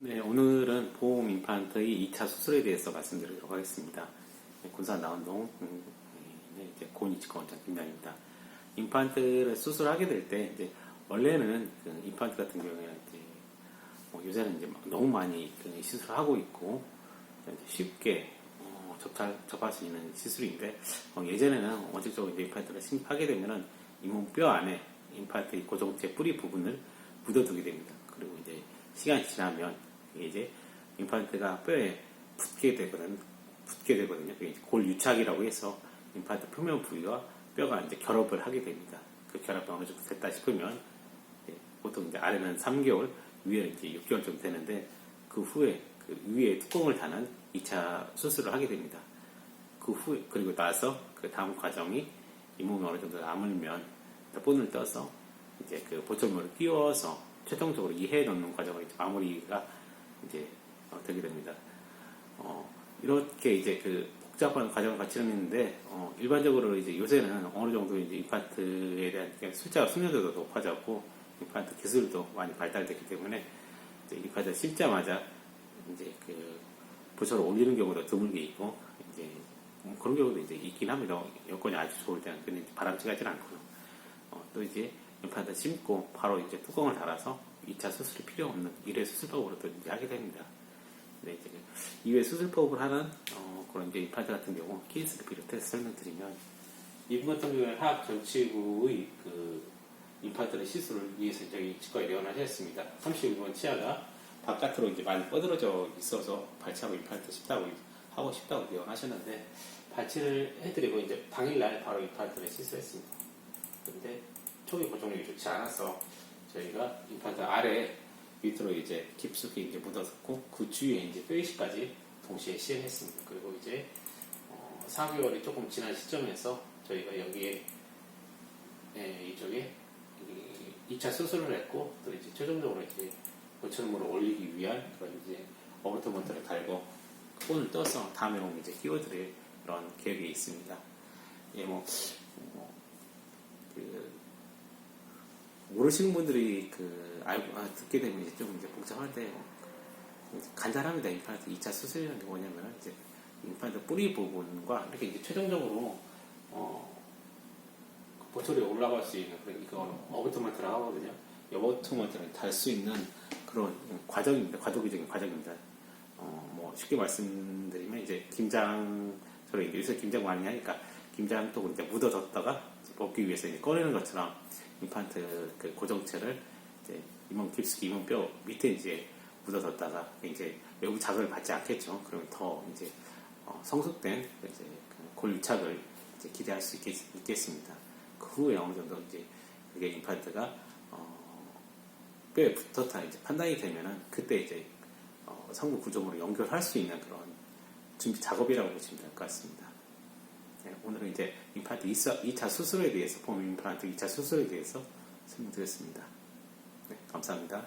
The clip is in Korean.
네, 오늘은 보험 임플란트의 2차 수술에 대해서 말씀드리도록 하겠습니다. 네, 군산 나원동 음, 네, 이제 고니치과 원장 김양입니다. 임플란트를 수술하게 될 때 이제 원래는 그 임플란트 같은 경우에는 이제 뭐 요새는 이제 막 너무 많이 그 시술하고 있고 이제 쉽게 어, 접할, 접할 수 있는 시술인데 어, 예전에는 원칙적으로 이제 임플란트를 심하게 되면은 잇몸 뼈 안에 임플란트의 고정체 뿌리 부분을 묻어두게 됩니다. 그리고 이제 시간이 지나면 이제 임플란트가 뼈에 붙게 되거든, 붙게 되거든요. 그게 이제 골 유착이라고 해서 임플란트 표면 부위와 뼈가 이제 결합을 하게 됩니다. 그 결합이 어느 정도 됐다 싶으면 보통 이제 아래는 3개월, 위에는 이제 6개월 정도 되는데 그 후에 그 위에 뚜껑을 다는 2차 수술을 하게 됩니다. 그 후에 그리고 나서 그 다음 과정이 잇몸이 어느 정도 남으면 본을 떠서 이제 그 보철물을 끼워서 최종적으로 이해해 놓는 과정을 마무리가 이제 어, 되게 됩니다. 어, 이렇게 이제 그 복잡한 과정을 거치는 있는데 어, 일반적으로 이제 요새는 어느 정도 이제 임플란트에 대한 숫자가 숙련도도 높아졌고 임플란트 기술도 많이 발달됐기 때문에 이제 임플란트 심자마자 이제 그 보철을 올리는 경우도 드물게 있고 이제 뭐 그런 경우도 이제 있긴 합니다. 여건이 아주 좋을 때는 근데 바람직하진 않고요. 어, 또 이제 임플란트 심고 바로 이제 뚜껑을 달아서 2차 수술이 필요 없는 1회 수술법으로 또 이제 하게 됩니다. 근데 이제 2회 수술법을 하는 어, 그런 이제 임플란트 같은 경우 케이스를 비롯해서 설명드리면 이분 같은 경우에는 하악 전치구의 그 임플란트의 시술을 위해서 저희 치과에 내원하셨습니다. 36번 치아가 바깥으로 이제 많이 뻗어져 있어서 발치하고 임플란트 싶다고 하고 싶다고 내원하셨는데 발치를 해드리고 이제 당일날 바로 임플란트를 시술했습니다. 근데 초기 고정력이 좋지 않아서 저희가 임플란트 아래 밑으로 이제 깊숙이 이제 묻어섰고 그 주위에 이제 뼈이식까지 동시에 시행했습니다. 그리고 이제 어, 4개월이 조금 지난 시점에서 저희가 여기에 예, 이쪽에 이 2차 수술을 했고 또 이제 최종적으로 이제 고철물을 올리기 위한 그런 이제 어버터먼트를 달고 폰을 떠서 다음에 오면 이제 끼워드릴 그런 계획이 있습니다. 예, 뭐, 뭐, 그, 모르시는 분들이 그, 알고, 아, 듣게 되면 이제 좀 이제 복잡한데, 뭐, 간단합니다. 임플란트 2차 수술이라는 게 뭐냐면, 이제, 임플란트 뿌리 부분과 이렇게 이제 최종적으로, 어, 보철이 올라갈 수 있는, 그런 이거 어버트먼트라고 하거든요. 이 어버트먼트를 달 수 있는 그런 과정입니다. 과도기적인 과정입니다. 어, 뭐 쉽게 말씀드리면 이제 김장 이제 요새 김장 많이 하니까 김장 쪽으로 이제 묻어뒀다가 먹기 위해서 이제 꺼내는 것처럼 임플란트 그 고정체를 이제 잇몸 깊숙이 잇몸 뼈 밑에 이제 묻어뒀다가 이제 외부 자극을 받지 않겠죠. 그러면 더 이제 어, 성숙된 이제 그 골유착을 이제 기대할 수 있겠, 있겠 습니다. 그 후에 어느 정도 이제 그게 임플란트가 어, 뼈에 붙었다 이제 판단이 되면은 그때 이제 어, 상부 구조물을 연결할 수 있는 그런 준비 작업이라고 보시면 될 것 같습니다. 네, 오늘은 이제 임플란트 2차, 2차 수술에 대해서 폼 임플란트 2차 수술에 대해서 설명드렸습니다. 네, 감사합니다.